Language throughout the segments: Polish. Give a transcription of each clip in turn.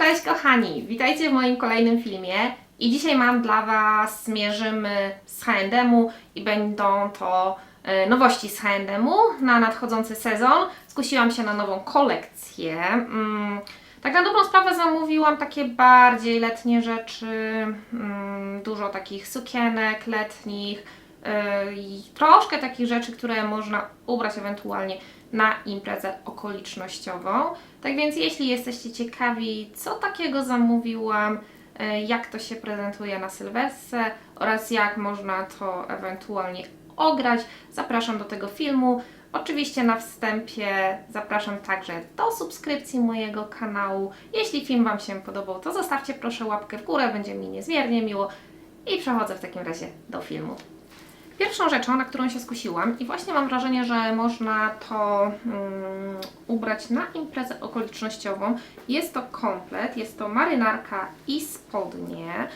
Cześć kochani, witajcie w moim kolejnym filmie i dzisiaj mam dla Was, mierzymy z H&M-u i będą to e, nowości z H&M-u na nadchodzący sezon. Skusiłam się na nową kolekcję. Mm, tak na dobrą sprawę zamówiłam takie bardziej letnie rzeczy, mm, dużo takich sukienek letnich yy, i troszkę takich rzeczy, które można ubrać ewentualnie na imprezę okolicznościową. Tak więc jeśli jesteście ciekawi, co takiego zamówiłam, yy, jak to się prezentuje na Sylwestrę oraz jak można to ewentualnie ograć, zapraszam do tego filmu. Oczywiście na wstępie zapraszam także do subskrypcji mojego kanału. Jeśli film Wam się podobał, to zostawcie proszę łapkę w górę, będzie mi niezmiernie miło. I przechodzę w takim razie do filmu. Pierwszą rzeczą, na którą się skusiłam i właśnie mam wrażenie, że można to mm, ubrać na imprezę okolicznościową, jest to komplet, jest to marynarka i spodnie.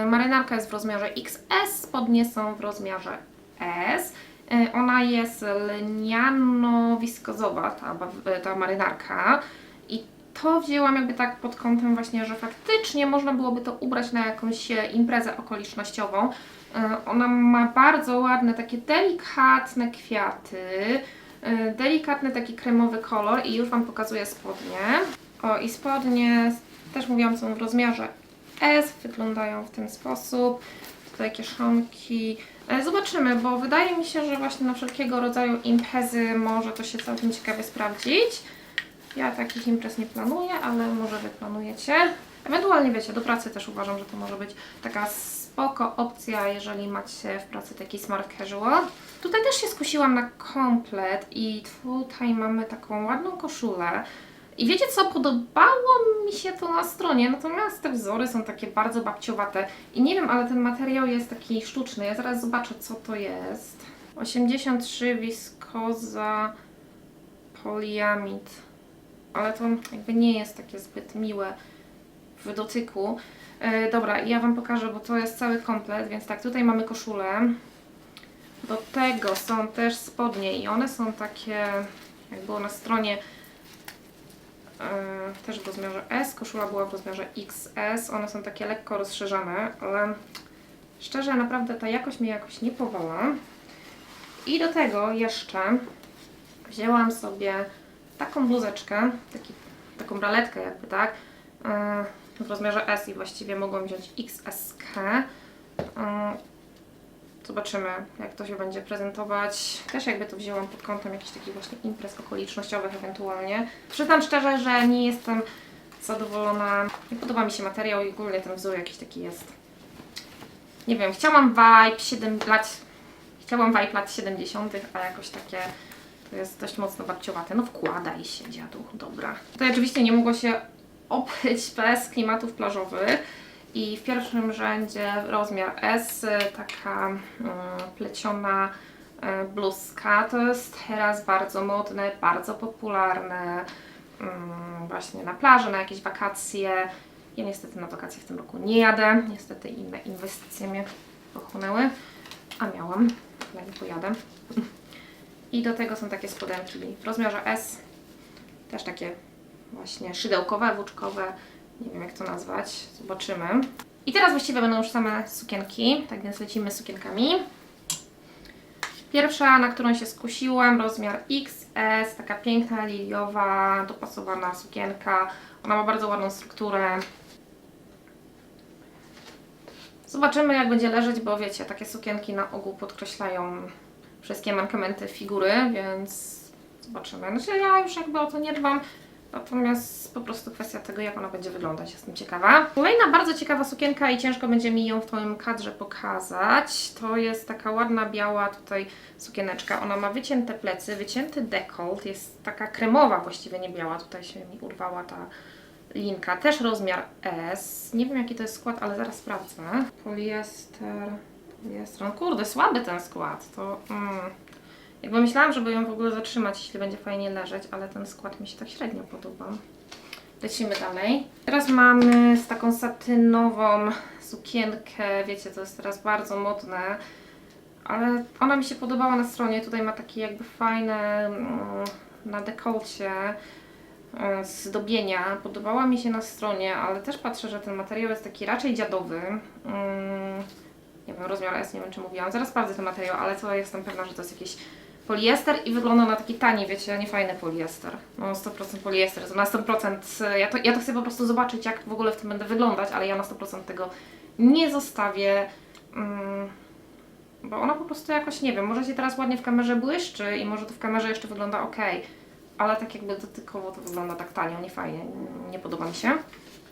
Yy, marynarka jest w rozmiarze XS, spodnie są w rozmiarze S. Yy, Ona jest lniano-wiskozowa, ta, ba- ta marynarka. I to wzięłam jakby tak pod kątem właśnie, że faktycznie można byłoby to ubrać na jakąś e, imprezę okolicznościową. E, Ona ma bardzo ładne, takie delikatne kwiaty, e, delikatny taki kremowy kolor i już Wam pokazuję spodnie. O i spodnie, też mówiłam, są w rozmiarze S, wyglądają w ten sposób. Tutaj kieszonki. E, Zobaczymy, bo wydaje mi się, że właśnie na wszelkiego rodzaju imprezy może to się całkiem ciekawie sprawdzić. Ja takich imprez nie planuję, ale może Wy planujecie. Ewentualnie wiecie, do pracy też uważam, że to może być taka spoko opcja, jeżeli macie w pracy taki smart casual. Tutaj też się skusiłam na komplet i tutaj mamy taką ładną koszulę. I wiecie co, podobało mi się to na stronie, natomiast te wzory są takie bardzo babciowate i nie wiem, ale ten materiał jest taki sztuczny. Ja zaraz zobaczę, co to jest. 83 wiskoza poliamid ale to jakby nie jest takie zbyt miłe w dotyku. E, dobra, ja Wam pokażę, bo to jest cały komplet, więc tak, tutaj mamy koszulę. Do tego są też spodnie i one są takie, jak było na stronie, e, też w rozmiarze S, koszula była w rozmiarze XS, one są takie lekko rozszerzane, ale szczerze naprawdę ta jakość mnie jakoś nie powala. I do tego jeszcze wzięłam sobie taką bluzeczkę, taki, taką braletkę jakby, tak, yy, w rozmiarze S i właściwie mogłam wziąć XSK. Zobaczymy, jak to się będzie prezentować. Też jakby to wzięłam pod kątem jakichś takich właśnie imprez okolicznościowych ewentualnie. Przyznam szczerze, że nie jestem zadowolona. Nie podoba mi się materiał i ogólnie ten wzór jakiś taki jest. Nie wiem, chciałam vibe 7 lat, chciałam vibe lat 70., a jakoś takie to jest dość mocno babciowate. No wkładaj się, dziadu, dobra. Tutaj oczywiście nie mogło się obejść bez klimatów plażowych. I w pierwszym rzędzie rozmiar S, taka mm, pleciona y, bluzka. To jest teraz bardzo modne, bardzo popularne. mm, Właśnie na plaży, na jakieś wakacje. Ja niestety na wakacje w tym roku nie jadę. Niestety inne inwestycje mnie pochłonęły. A miałam, ale nie pojadę. I do tego są takie spodenki w rozmiarze S. Też takie właśnie szydełkowe, włóczkowe. Nie wiem jak to nazwać. Zobaczymy. I teraz właściwie będą już same sukienki. Tak więc lecimy z sukienkami. Pierwsza, na którą się skusiłam, rozmiar XS. Taka piękna, liliowa, dopasowana sukienka. Ona ma bardzo ładną strukturę. Zobaczymy jak będzie leżeć, bo wiecie, takie sukienki na ogół podkreślają wszystkie mankamenty figury, więc zobaczymy. Znaczy ja już jakby o to nie dbam, natomiast po prostu kwestia tego, jak ona będzie wyglądać, jestem ciekawa. Kolejna bardzo ciekawa sukienka i ciężko będzie mi ją w tym kadrze pokazać, to jest taka ładna, biała tutaj sukieneczka. Ona ma wycięte plecy, wycięty dekolt, jest taka kremowa właściwie, nie biała, tutaj się mi urwała ta linka, też rozmiar S. Nie wiem jaki to jest skład, ale zaraz sprawdzę. Poliester, poliester. No kurde, słaby ten skład. To mm, jakby myślałam, żeby ją w ogóle zatrzymać, jeśli będzie fajnie leżeć, ale ten skład mi się tak średnio podoba. Lecimy dalej. Teraz mamy z taką satynową sukienkę, wiecie, to jest teraz bardzo modne, ale ona mi się podobała na stronie. Tutaj ma takie jakby fajne mm, na dekolcie e, zdobienia podobała mi się na stronie, ale też patrzę, że ten materiał jest taki raczej dziadowy. Mm, nie wiem, rozmiar S, nie wiem czy mówiłam. Zaraz sprawdzę ten materiał, ale co jestem pewna, że to jest jakiś poliester i wygląda na taki tani, wiecie, nie fajny poliester. No 100% poliester, na 100%, ja to, ja to chcę po prostu zobaczyć, jak w ogóle w tym będę wyglądać, ale ja na 100% tego nie zostawię. Mm, bo ona po prostu jakoś, nie wiem, może się teraz ładnie w kamerze błyszczy i może to w kamerze jeszcze wygląda ok, ale tak jakby dotykowo to wygląda tak tanio, nie fajnie, nie podoba mi się.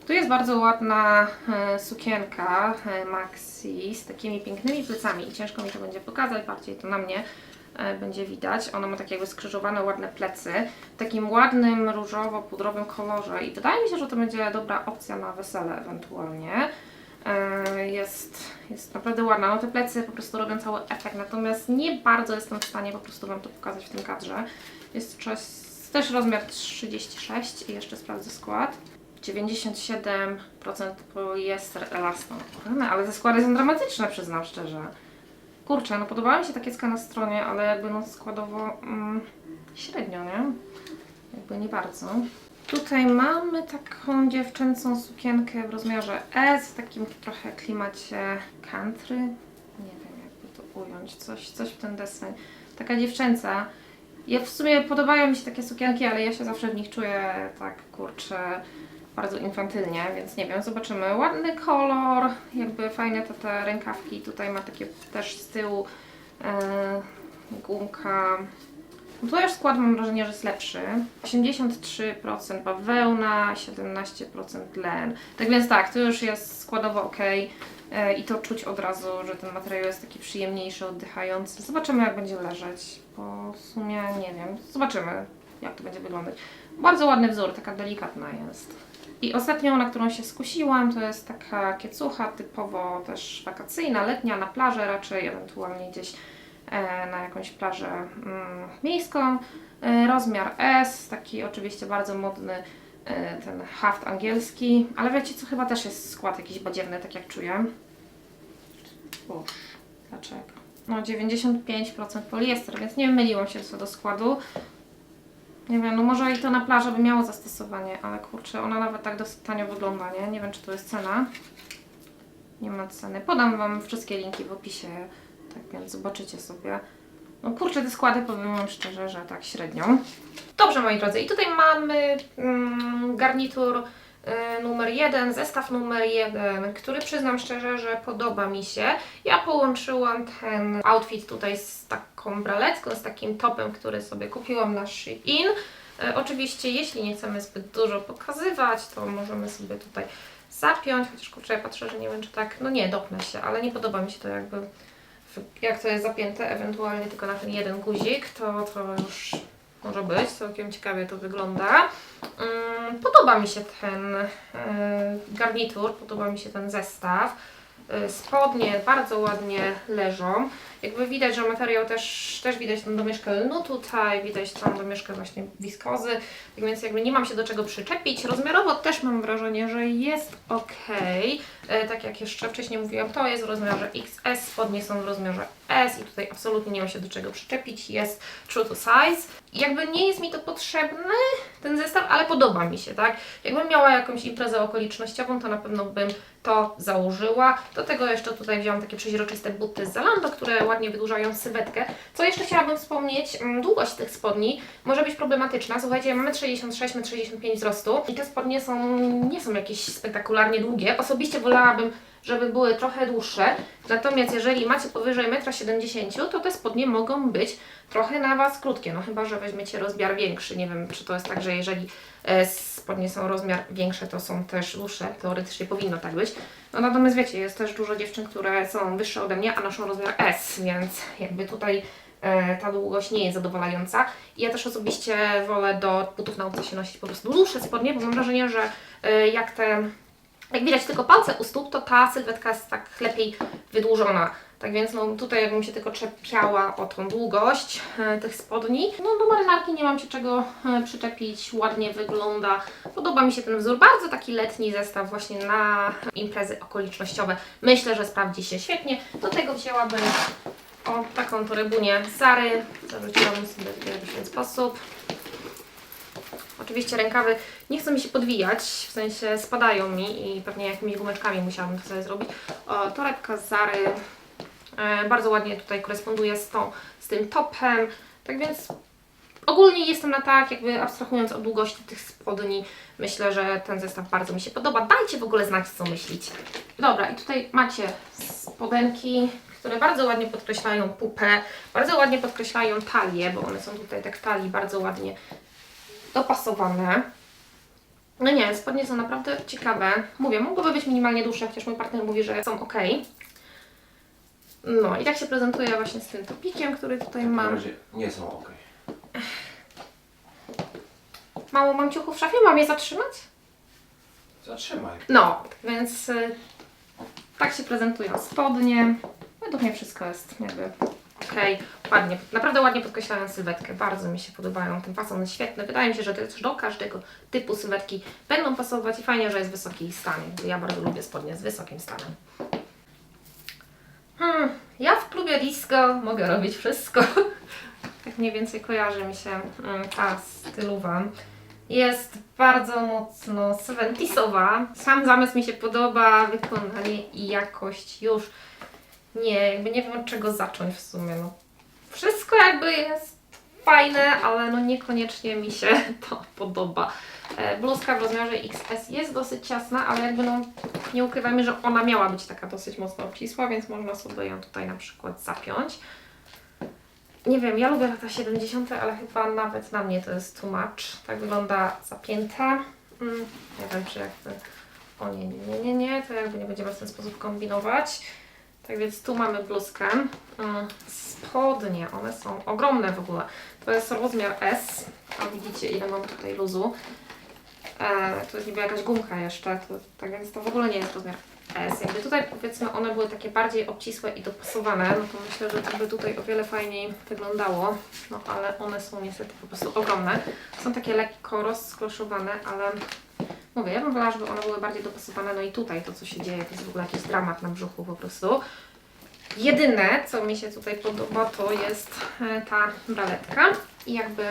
Tu jest bardzo ładna e, sukienka e, Maxi z takimi pięknymi plecami i ciężko mi to będzie pokazać, bardziej to na mnie e, będzie widać. Ona ma takie jakby skrzyżowane ładne plecy w takim ładnym różowo-pudrowym kolorze i wydaje mi się, że to będzie dobra opcja na wesele ewentualnie. E, Jest, jest naprawdę ładna. No te plecy po prostu robią cały efekt, natomiast nie bardzo jestem w stanie po prostu Wam to pokazać w tym kadrze. Jest też rozmiar 36 i jeszcze sprawdzę skład. 97% poliester elastan. Ale te składy są dramatyczne, przyznam szczerze. Kurczę, no podobała mi się ta kiecka na stronie, ale jakby no składowo mm, średnio, nie? Jakby nie bardzo. Tutaj mamy taką dziewczęcą sukienkę w rozmiarze S, w takim trochę klimacie country. Nie wiem, jakby to ująć, coś, coś w ten deseń. Taka dziewczęca. Ja w sumie podobają mi się takie sukienki, ale ja się zawsze w nich czuję tak, kurczę, bardzo infantylnie, więc nie wiem, zobaczymy. Ładny kolor, jakby fajne te, te rękawki. Tutaj ma takie też z tyłu e, gumka. No już skład mam wrażenie, że jest lepszy. 83% bawełna, 17% len. Tak więc tak, to już jest składowo ok. E, I to czuć od razu, że ten materiał jest taki przyjemniejszy, oddychający. Zobaczymy jak będzie leżeć, bo w sumie nie wiem. Zobaczymy jak to będzie wyglądać. Bardzo ładny wzór, taka delikatna jest. I ostatnią, na którą się skusiłam, to jest taka kiecucha typowo też wakacyjna, letnia, na plażę raczej, ewentualnie gdzieś e, na jakąś plażę mm, miejską. E, rozmiar S, taki oczywiście bardzo modny e, ten haft angielski, ale wiecie co, chyba też jest skład jakiś badziewny, tak jak czuję. Uż, dlaczego? No 95% poliester, więc nie myliłam się co do składu. Nie wiem, no może i to na plaży by miało zastosowanie, ale kurczę, ona nawet tak dosyć tanio wygląda, nie? Nie wiem, czy to jest cena. Nie ma ceny. Podam Wam wszystkie linki w opisie, tak więc zobaczycie sobie. No kurczę, te składy powiem Wam szczerze, że tak średnio. Dobrze, moi drodzy, i tutaj mamy mm, garnitur numer jeden, zestaw numer jeden, który przyznam szczerze, że podoba mi się. Ja połączyłam ten outfit tutaj z taką bralecką, z takim topem, który sobie kupiłam na Shein. E, Oczywiście, jeśli nie chcemy zbyt dużo pokazywać, to możemy sobie tutaj zapiąć, chociaż kurczę, ja patrzę, że nie wiem, czy tak, no nie, dopnę się, ale nie podoba mi się to jakby, jak to jest zapięte, ewentualnie tylko na ten jeden guzik, to, to już może być, całkiem ciekawie to wygląda. Mm, Podoba mi się ten e, garnitur, podoba mi się ten zestaw. E, Spodnie bardzo ładnie leżą. Jakby widać, że materiał też, też widać tą domieszkę lnu tutaj, widać tą domieszkę właśnie wiskozy, tak więc jakby nie mam się do czego przyczepić. Rozmiarowo też mam wrażenie, że jest ok. Tak jak jeszcze wcześniej mówiłam, to jest w rozmiarze XS, spodnie są w rozmiarze S i tutaj absolutnie nie mam się do czego przyczepić, jest true to size. Jakby nie jest mi to potrzebny, ten zestaw, ale podoba mi się, tak? Jakbym miała jakąś imprezę okolicznościową, to na pewno bym to założyła. Do tego jeszcze tutaj wziąłam takie przeźroczyste buty z Zalando, które ładnie wydłużają sylwetkę. Co jeszcze chciałabym wspomnieć, mm, długość tych spodni może być problematyczna. Słuchajcie, mamy 66, 65 wzrostu i te spodnie są, nie są jakieś spektakularnie długie. Osobiście wolałabym żeby były trochę dłuższe. Natomiast jeżeli macie powyżej 1,70 m, to te spodnie mogą być trochę na Was krótkie. No chyba, że weźmiecie rozmiar większy. Nie wiem, czy to jest tak, że jeżeli e, spodnie są rozmiar większe, to są też dłuższe. Teoretycznie powinno tak być. No natomiast wiecie, jest też dużo dziewczyn, które są wyższe ode mnie, a noszą rozmiar S, więc jakby tutaj e, ta długość nie jest zadowalająca. Ja też osobiście wolę do butów nauczę się nosić po prostu dłuższe spodnie, bo mam wrażenie, że e, jak te jak widać tylko palce u stóp, to ta sylwetka jest tak lepiej wydłużona. Tak więc no, tutaj jakbym się tylko czepiała o tą długość e, tych spodni. No do marynarki nie mam się czego e, przyczepić, ładnie wygląda. Podoba mi się ten wzór, bardzo taki letni zestaw właśnie na imprezy okolicznościowe. Myślę, że sprawdzi się świetnie. Do tego wzięłabym o taką torebunię z Zary. Zarzuciłabym sobie w ten sposób. Oczywiście rękawy nie chcą mi się podwijać, w sensie spadają mi i pewnie jakimiś gumeczkami musiałabym to sobie zrobić. O, torebka z Zary e, bardzo ładnie tutaj koresponduje z, tą, z tym topem, tak więc ogólnie jestem na tak, jakby abstrahując od długości tych spodni, myślę, że ten zestaw bardzo mi się podoba. Dajcie w ogóle znać, co myślicie. Dobra, i tutaj macie spodenki, które bardzo ładnie podkreślają pupę, bardzo ładnie podkreślają talię, bo one są tutaj tak w talii bardzo ładnie dopasowane. No nie, spodnie są naprawdę ciekawe. Mówię, mogłyby być minimalnie dłuższe, chociaż mój partner mówi, że są ok. No i tak się prezentuje właśnie z tym topikiem, który tutaj mam. razie nie są ok. Mało mam ciuchów w szafie, mam je zatrzymać? Zatrzymaj. No, więc y, tak się prezentują spodnie. Według mnie wszystko jest jakby okej, ładnie, naprawdę ładnie podkreślają sylwetkę, bardzo mi się podobają, ten fason jest świetny, wydaje mi się, że też do każdego typu sylwetki będą pasować i fajnie, że jest wysoki stan, ja bardzo lubię spodnie z wysokim stanem. Hmm, ja w klubie disco mogę robić wszystko. tak mniej więcej kojarzy mi się mm, ta stylowa. Jest bardzo mocno 70sowa. Sam zamysł mi się podoba, wykonanie i jakość już nie, jakby nie wiem od czego zacząć w sumie. No. Wszystko jakby jest fajne, ale no niekoniecznie mi się to podoba. E, Bluzka w rozmiarze XS jest dosyć ciasna, ale jakby no nie ukrywajmy, że ona miała być taka dosyć mocno obcisła, więc można sobie ją tutaj na przykład zapiąć. Nie wiem, ja lubię lata 70., ale chyba nawet na mnie to jest too much. Tak wygląda zapięta. Mm, nie wiem, czy jakby... O nie, nie, nie, nie, nie, to jakby nie będziemy w ten sposób kombinować. Tak więc tu mamy bluzkę. Mm, Spodnie, one są ogromne w ogóle. To jest rozmiar S. A widzicie, ile mam tutaj luzu. E, to jest niby jakaś gumka jeszcze, to, tak więc to w ogóle nie jest rozmiar S. Jakby tutaj powiedzmy one były takie bardziej obcisłe i dopasowane, no to myślę, że to by tutaj o wiele fajniej wyglądało. No ale one są niestety po prostu ogromne. Są takie lekko rozkloszowane, ale mówię, ja bym wolała, żeby one były bardziej dopasowane. No i tutaj to, co się dzieje, to jest w ogóle jakiś dramat na brzuchu po prostu. Jedyne, co mi się tutaj podoba, to jest e, ta braletka i jakby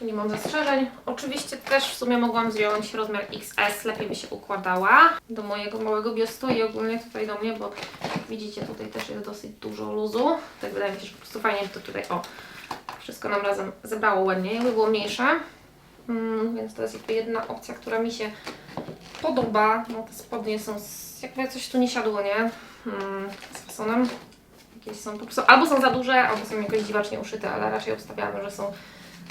nie mam zastrzeżeń. Oczywiście też w sumie mogłam wziąć rozmiar XS, lepiej by się układała do mojego małego biustu i ogólnie tutaj do mnie, bo widzicie tutaj też jest dosyć dużo luzu. Tak wydaje mi się, że po prostu fajnie by to tutaj, o, wszystko nam razem zebrało ładnie, jakby było mniejsze. Mm, więc to jest jakby jedna opcja, która mi się podoba. No te spodnie są, z, jakby coś tu nie siadło, nie? Mm, z fasonem. Jakieś są po prostu, albo są za duże, albo są jakoś dziwacznie uszyte, ale raczej obstawiamy, że są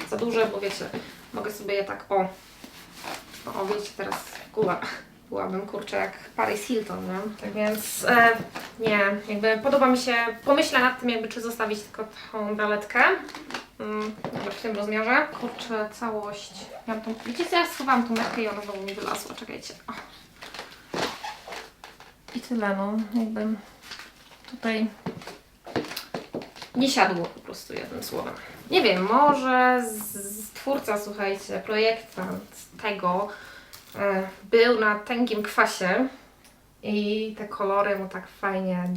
za duże, bo wiecie, mogę sobie je tak, o, o wiecie, teraz gula, byłabym kurczę jak Paris Hilton, nie? Tak więc e, nie, jakby podoba mi się, pomyślę nad tym jakby czy zostawić tylko tą braletkę, mm, w tym rozmiarze. Kurczę, całość, ja tą, co, ja schowałam tą metkę i ona znowu mi wylazła, czekajcie. O. I tyle, no, jakby tutaj nie siadło po prostu jednym słowem. Nie wiem, może z, z twórca, słuchajcie, projektant tego był na tęgim kwasie i te kolory mu tak fajnie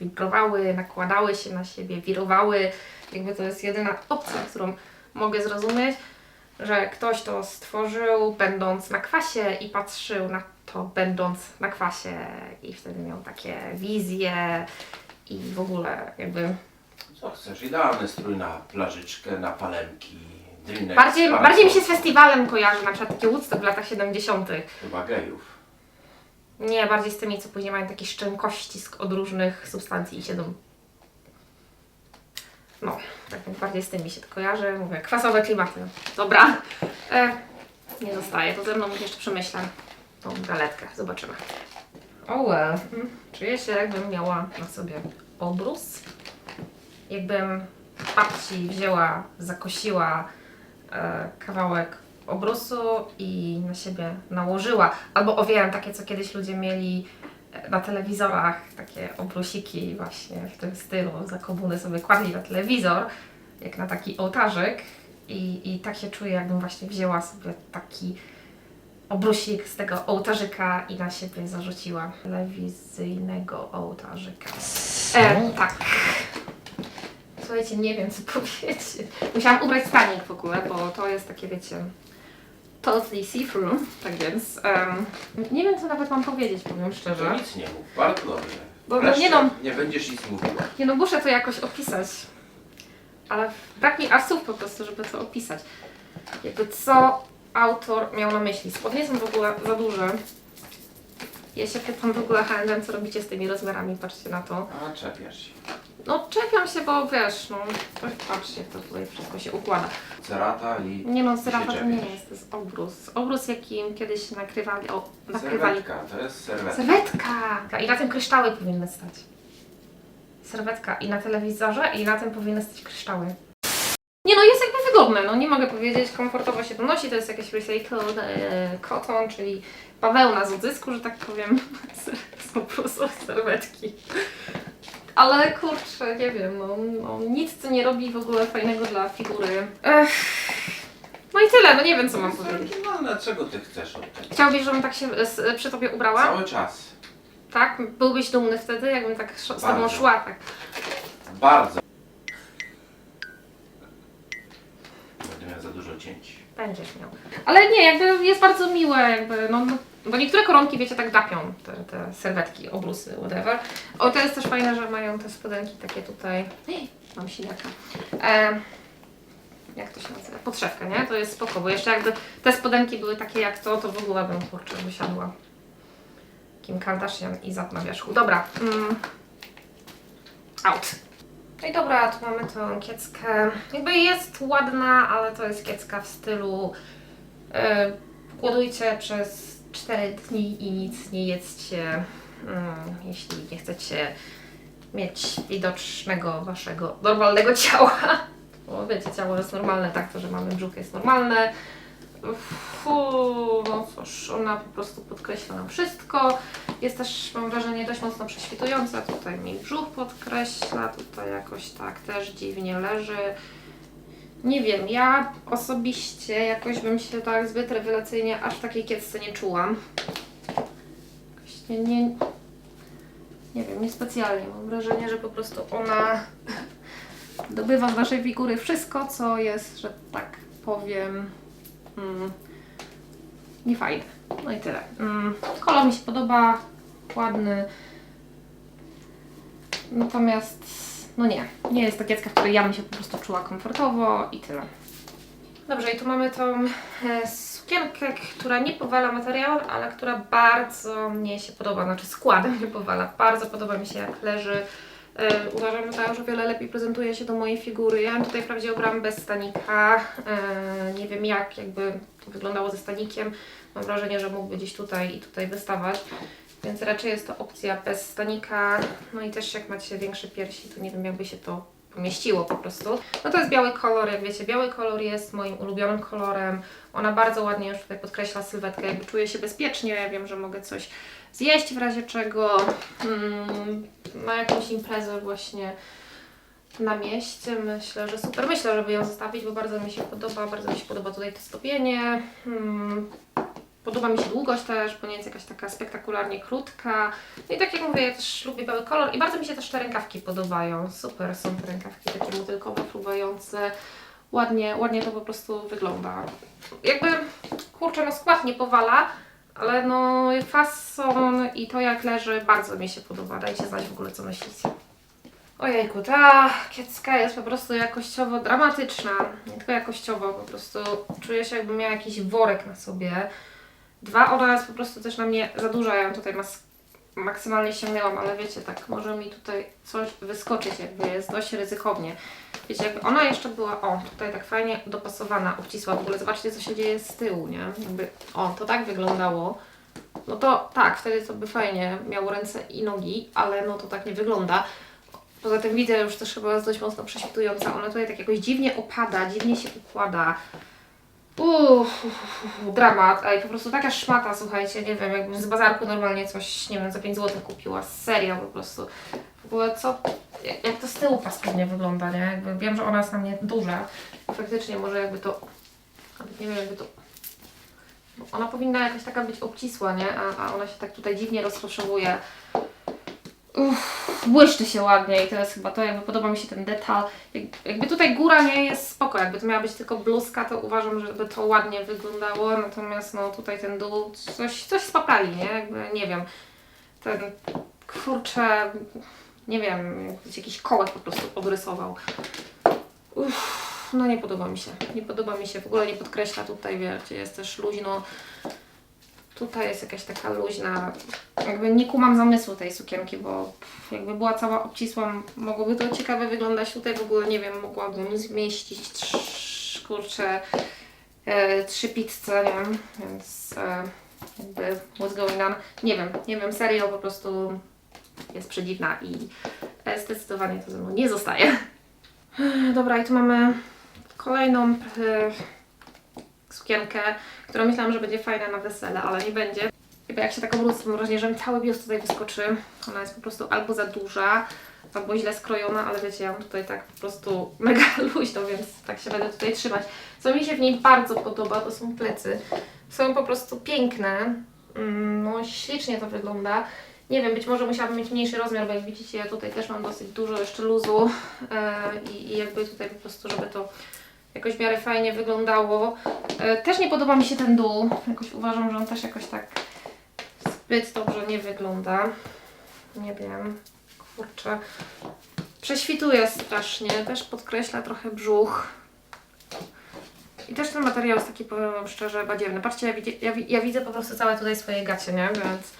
wibrowały, nakładały się na siebie, wirowały. Jakby to jest jedyna opcja, którą mogę zrozumieć, że ktoś to stworzył będąc na kwasie i patrzył na to będąc na kwasie i wtedy miał takie wizje i w ogóle jakby Co chcesz? Idealny strój na plażyczkę, na palemki, Bardziej, z bardziej mi się z festiwalem kojarzy, na przykład taki Woodstock w latach 70. Chyba gejów. Nie, bardziej z tymi, co później mają taki szczękości sk- od różnych substancji i siedzą. No, tak więc bardziej z tymi się to kojarzy. Mówię, kwasowe klimaty. Dobra. E, nie zostaje, to ze mną jeszcze przemyślę tą galetkę. Zobaczymy. Oh well. Mm, Czuję się jakbym miała na sobie obrus. Jakbym babci wzięła, zakosiła kawałek obrusu i na siebie nałożyła. Albo owijam takie, co kiedyś ludzie mieli e, na telewizorach, takie obrusiki właśnie w tym stylu. Za komuny sobie kładli na telewizor, jak na taki ołtarzyk. I, I tak się czuję, jakbym właśnie wzięła sobie taki obrusik z tego ołtarzyka i na siebie zarzuciła telewizyjnego ołtarzyka. E, tak. Słuchajcie, nie wiem co powiedzieć. Musiałam ubrać stanik w ogóle, bo to jest takie, wiecie, totally see-through, tak więc em, nie wiem co nawet mam powiedzieć, powiem To szczerze. nic nie mów, bardzo dobrze. Bo- bo Wreszcie nie no. nie będziesz nic mówiła. Nie no, muszę to jakoś opisać. Ale brak mi asów po prostu, żeby to opisać. Jakby co autor miał na myśli. Spodnie są w ogóle za duże. Ja się pytam w ogóle H&M, co robicie z tymi rozmiarami, patrzcie na to. A czepiasz się. No czepiam się, bo wiesz, no to patrzcie, jak to tutaj wszystko się układa. Cerata i... Nie no, zerafa to nie jest, to jest obrus. Obrus, jakim kiedyś nakrywali, o, nakrywali. Serwetka, to jest serwetka. Serwetka! I na tym kryształy powinny stać. Serwetka i na telewizorze i na tym powinny stać kryształy. Nie no, jest jakby wygodne, no nie mogę powiedzieć, komfortowo się donosi, to jest jakieś recycled e, cotton, czyli bawełna z odzysku, że tak powiem, z, z po prostu serwetki. Ale kurczę, nie wiem, no, no nic co nie robi w ogóle fajnego dla figury. Ech. No i tyle, no nie wiem co mam powiedzieć. oryginalne, czego ty chcesz od tego? Chciałbyś, żebym tak się e, przy tobie ubrała? Cały czas. Tak? Byłbyś dumny wtedy, jakbym tak sz- z tobą Bardzo. szła, tak. Bardzo. Będę miał za dużo cięć. Będziesz miał. Ale nie, jakby jest bardzo miłe, jakby, no, no bo niektóre koronki, wiecie, tak gapią, te, te serwetki, obrusy, whatever. O, to jest też fajne, że mają te spodenki takie tutaj, Ej, mam silaka. E, jak to się nazywa? Podszewka, nie? To jest spoko, bo jeszcze jakby te spodenki były takie jak to, to w ogóle bym, kurczę, wysiadła. Kim Kardashian i zad na wierzchu. Dobra. Mm. Out. No i dobra, tu mamy tą kieckę. Jakby jest ładna, ale to jest kiecka w stylu e, głodujcie przez 4 dni i nic nie jedzcie, mm, jeśli nie chcecie mieć widocznego waszego normalnego ciała. Bo wiecie, ciało jest normalne, tak, to, że mamy brzuch jest normalne. Fu, no cóż, ona po prostu podkreśla nam wszystko. Jest też, mam wrażenie, dość mocno prześwitująca. Tutaj mi brzuch podkreśla, tutaj jakoś tak też dziwnie leży. Nie wiem, ja osobiście jakoś bym się tak zbyt rewelacyjnie aż w takiej kiecce nie czułam. Jakoś nie, nie, nie wiem, niespecjalnie. Mam wrażenie, że po prostu ona dobywa z naszej figury wszystko, co jest, że tak powiem, mm, niefajne. No i tyle. Mm, kolor mi się podoba, ładny. Natomiast, no nie, nie jest to kiecka, w której ja bym się po prostu czuła komfortowo i tyle. Dobrze, i tu mamy tą e, sukienkę, która nie powala materiałem, ale która bardzo mnie się podoba, znaczy składem nie powala. Bardzo podoba mi się jak leży. E, uważam, że ta już o wiele lepiej prezentuje się do mojej figury. Ja tutaj wprawdzie ubrałam bez stanika. E, nie wiem jak jakby to wyglądało ze stanikiem. Mam wrażenie, że mógłby gdzieś tutaj i tutaj wystawać. Więc raczej jest to opcja bez stanika. No i też jak macie większe piersi, to nie wiem jakby się to pomieściło po prostu. No to jest biały kolor, jak wiecie, biały kolor jest moim ulubionym kolorem. Ona bardzo ładnie już tutaj podkreśla sylwetkę, jakby czuję się bezpiecznie, ja wiem, że mogę coś zjeść w razie czego mm, na jakąś imprezę właśnie na mieście. Myślę, że super. Myślę, żeby ją zostawić, bo bardzo mi się podoba. Bardzo mi się podoba tutaj to stopienie. Hmm. Podoba mi się długość też, bo nie jest jakaś taka spektakularnie krótka. No i tak jak mówię, ja też lubię biały kolor i bardzo mi się też te rękawki podobają. Super są te rękawki takie motylkowe, fruwające. Ładnie, ładnie to po prostu wygląda. Jakby, kurczę, no skład nie powala, ale no fason i to jak leży bardzo mi się podoba. Dajcie znać w ogóle co myślicie. Ojejku, ta kiecka jest po prostu jakościowo dramatyczna. Nie tylko jakościowo, po prostu czuję się jakbym miała jakiś worek na sobie. Dwa, ona jest po prostu też na mnie za duża, ja ją tutaj mas- maksymalnie sięgnęłam, ale wiecie, tak może mi tutaj coś wyskoczyć, jakby jest dość ryzykownie. Wiecie, jakby ona jeszcze była, o, tutaj tak fajnie dopasowana, obcisła w ogóle, zobaczcie co się dzieje z tyłu, nie? Jakby, o, to tak wyglądało. No to tak, wtedy to by fajnie miało ręce i nogi, ale no to tak nie wygląda. Poza tym widzę już też chyba jest dość mocno prześwitująca. Ona tutaj tak jakoś dziwnie opada, dziwnie się układa. Uff, dramat. Ej, po prostu taka szmata, słuchajcie, nie wiem, jakbym z bazarku normalnie coś, nie wiem, za 5 zł kupiła. Serio po prostu. W ogóle co, jak, to z tyłu paskudnie wygląda, nie? Jakby wiem, że ona jest na mnie duża. Faktycznie może jakby to, nie wiem, jakby to... Ona powinna jakaś taka być obcisła, nie? A, a ona się tak tutaj dziwnie rozkoszowuje. Uff, błyszczy się ładnie i to jest chyba to, jakby podoba mi się ten detal. Jak, jakby tutaj góra nie jest spoko, jakby to miała być tylko bluzka, to uważam, żeby to ładnie wyglądało, natomiast no tutaj ten dół coś, coś spaprali, nie? Jakby nie wiem, ten kurczę, nie wiem, jakiś kołek po prostu obrysował. Uff, no nie podoba mi się, nie podoba mi się, w ogóle nie podkreśla tutaj, wiecie, jest też luźno. Tutaj jest jakaś taka luźna, jakby nie kumam zamysłu tej sukienki, bo jakby była cała obcisła, mogłoby to ciekawe wyglądać. Tutaj w ogóle nie wiem, mogłabym zmieścić trz, kurczę, e, trzy pizze, nie wiem, więc e, jakby what's going on. Nie wiem, nie wiem, serio po prostu jest przedziwna i e, zdecydowanie to ze mną nie zostaje. Dobra, i tu mamy kolejną e, sukienkę, którą myślałam, że będzie fajna na wesele, ale nie będzie. Chyba jak się tak wrażenie, że mi cały biust tutaj wyskoczy. Ona jest po prostu albo za duża, albo źle skrojona, ale wiecie, ja mam tutaj tak po prostu mega luźno, więc tak się będę tutaj trzymać. Co mi się w niej bardzo podoba, to są plecy. Są po prostu piękne. Mm, No, ślicznie to wygląda. Nie wiem, być może musiałabym mieć mniejszy rozmiar, bo jak widzicie, ja tutaj też mam dosyć dużo jeszcze luzu e, i jakby tutaj po prostu, żeby to jakoś w miarę fajnie wyglądało. E, Też nie podoba mi się ten dół. Jakoś uważam, że on też jakoś tak zbyt dobrze nie wygląda. Nie wiem. Kurczę. Prześwituje strasznie. Też podkreśla trochę brzuch. I też ten materiał jest taki, powiem wam szczerze, badziewny. Patrzcie, ja, widzi, ja, ja widzę po prostu całe tutaj swoje gacie, nie? Więc...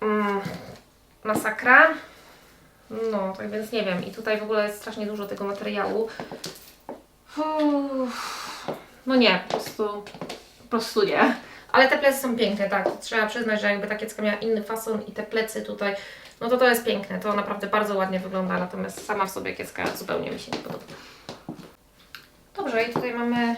Mm, masakra. No, tak więc nie wiem. I tutaj w ogóle jest strasznie dużo tego materiału. Uff. No nie, po prostu, po prostu nie. Ale te plecy są piękne, tak. Trzeba przyznać, że jakby ta kiecka miała inny fason i te plecy tutaj, no to to jest piękne. To naprawdę bardzo ładnie wygląda, natomiast sama w sobie kiecka zupełnie mi się nie podoba. Dobrze, i tutaj mamy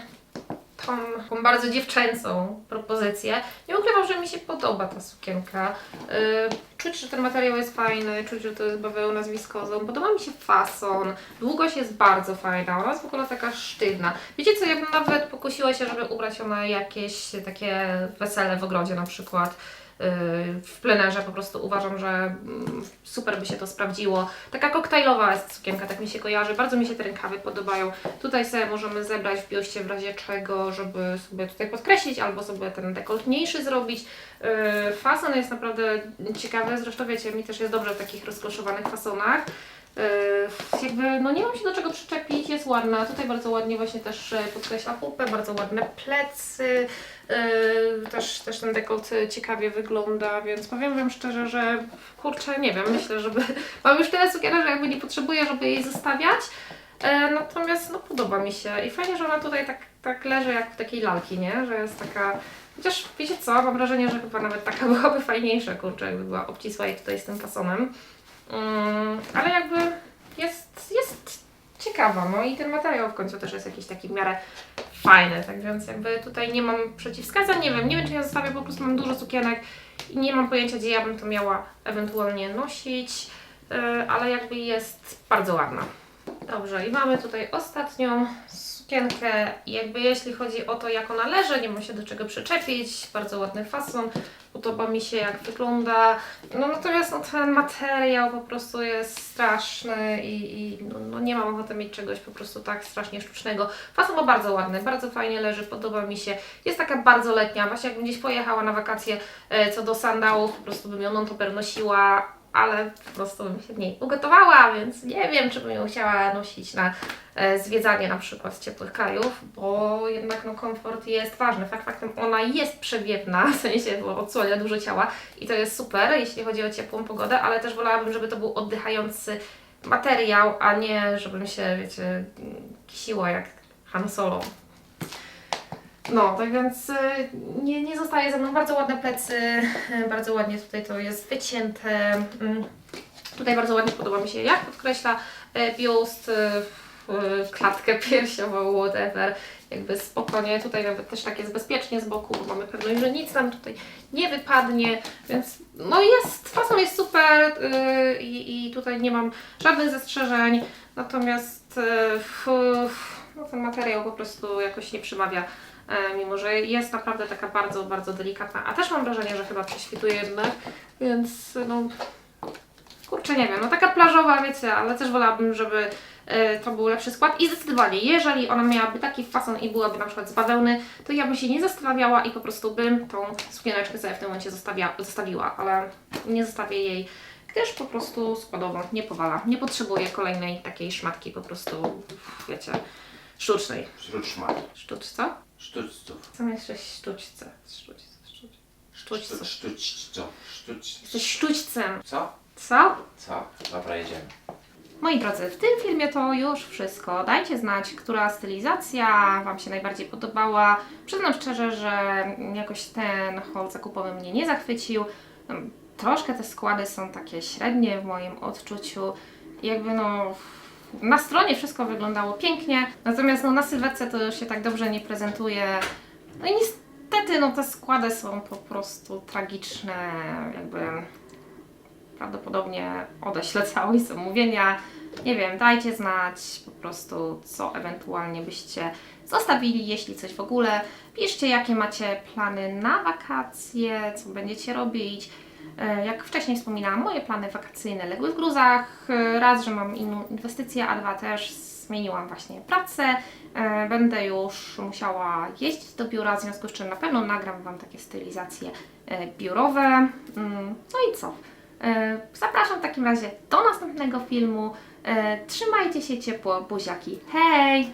tą, bardzo dziewczęcą propozycję. Nie ukrywam, że mi się podoba ta sukienka. Yy, czuć, że ten materiał jest fajny, czuć, że to jest bawełna z wiskozą. Podoba mi się fason, długość jest bardzo fajna, ona jest w ogóle taka sztywna. Wiecie co, ja bym nawet pokusiła się, żeby ubrać ją na jakieś takie wesele w ogrodzie na przykład. Yy, W plenerze po prostu uważam, że mm, super by się to sprawdziło. Taka koktajlowa jest sukienka, tak mi się kojarzy. Bardzo mi się te rękawy podobają. Tutaj sobie możemy zebrać w biuście w razie czego, żeby sobie tutaj podkreślić albo sobie ten dekolt mniejszy zrobić. Yy, Fason jest naprawdę ciekawy, zresztą wiecie, mi też jest dobrze w takich rozkloszowanych fasonach. Yy, jakby, no nie mam się do czego przyczepić, jest ładna. Tutaj bardzo ładnie właśnie też e, podkreśla pupę, bardzo ładne plecy. Yy, też, też ten dekolt e, ciekawie wygląda, więc powiem Wam szczerze, że kurczę, nie wiem, myślę, żeby... Mam już tyle cukierek, że jakby nie potrzebuję, żeby jej zostawiać. E, natomiast no podoba mi się i fajnie, że ona tutaj tak, tak leży jak w takiej lalki, nie? Że jest taka... Chociaż wiecie co, mam wrażenie, że chyba nawet taka byłaby fajniejsza, kurczę, jakby była obcisła i tutaj z tym fasonem. Mm, ale jakby jest, jest ciekawa, no i ten materiał w końcu też jest jakiś taki w miarę fajny, tak więc jakby tutaj nie mam przeciwwskazań, nie wiem, nie wiem czy ja zostawię, po prostu mam dużo cukienek i nie mam pojęcia gdzie ja bym to miała ewentualnie nosić, yy, ale jakby jest bardzo ładna. Dobrze, i mamy tutaj ostatnią sukienkę. Jakby jeśli chodzi o to, jak ona leży, nie mam się do czego przyczepić. Bardzo ładny fason. Podoba mi się, jak wygląda. No natomiast no, ten materiał po prostu jest straszny i, i no, no, nie mam ochoty mieć czegoś po prostu tak strasznie sztucznego. Fason ma bardzo ładny, bardzo fajnie leży, podoba mi się. Jest taka bardzo letnia, właśnie jakbym gdzieś pojechała na wakacje e, co do sandałów, po prostu bym ją non-topper nosiła, ale po prostu bym się w niej ugotowała, więc nie wiem, czy bym ją chciała nosić na e, zwiedzanie na przykład z ciepłych krajów, bo jednak no, komfort jest ważny. Fakt faktem ona jest przewiewna, w sensie, bo odsłania dużo ciała i to jest super, jeśli chodzi o ciepłą pogodę, ale też wolałabym, żeby to był oddychający materiał, a nie żebym się, wiecie, kisiła jak Han Solo. No, tak więc y, nie, nie zostaje ze mną. Bardzo ładne plecy, y, bardzo ładnie tutaj to jest wycięte. Mm. Tutaj bardzo ładnie podoba mi się, jak podkreśla y, biust, klatkę piersiową, whatever. Jakby spokojnie, tutaj nawet też tak jest bezpiecznie z boku, bo mamy pewność, że nic nam tutaj nie wypadnie, więc no jest, fason jest super i, i tutaj nie mam żadnych zastrzeżeń, natomiast no ten materiał po prostu jakoś nie przemawia mimo że jest naprawdę taka bardzo, bardzo delikatna, a też mam wrażenie, że chyba prześwituje jednak, więc no kurczę, nie wiem, no taka plażowa, wiecie, ale też wolałabym, żeby e, to był lepszy skład. I zdecydowanie, jeżeli ona miałaby taki fason i byłaby na przykład z bawełny, to ja bym się nie zastanawiała i po prostu bym tą sukieneczkę sobie w tym momencie zostawia, zostawiła, ale nie zostawię jej, gdyż po prostu składowo nie powala, nie potrzebuję kolejnej takiej szmatki po prostu, wiecie, sztucznej. Wśród szmat. Sztucz co? Sztućców. Co jeszcze sztućce? Sztućce, sztućce. Sztućce. Sztućco. Sztuć. Jesteś sztućcem. Co? Co? Co? Dobra, jedziemy. Moi drodzy, w tym filmie to już wszystko. Dajcie znać, która stylizacja Wam się najbardziej podobała. Przyznam szczerze, że jakoś ten haul zakupowy mnie nie zachwycił. Um, Troszkę te składy są takie średnie w moim odczuciu. Jakby no... Na stronie wszystko wyglądało pięknie, natomiast no, na sylwetce to się tak dobrze nie prezentuje. No i niestety no, te składy są po prostu tragiczne, jakby prawdopodobnie odeślę całość zamówienia. Nie wiem, dajcie znać po prostu, co ewentualnie byście zostawili, jeśli coś w ogóle. Piszcie, jakie macie plany na wakacje, co będziecie robić. E, Jak wcześniej wspominałam, moje plany wakacyjne legły w gruzach. E, Raz, że mam inną inwestycję, a dwa też zmieniłam właśnie pracę. E, Będę już musiała jeździć do biura, w związku z czym na pewno nagram Wam takie stylizacje biurowe. Mm, No i co? Zapraszam w takim razie do następnego filmu. Trzymajcie się ciepło, buziaki. Hej!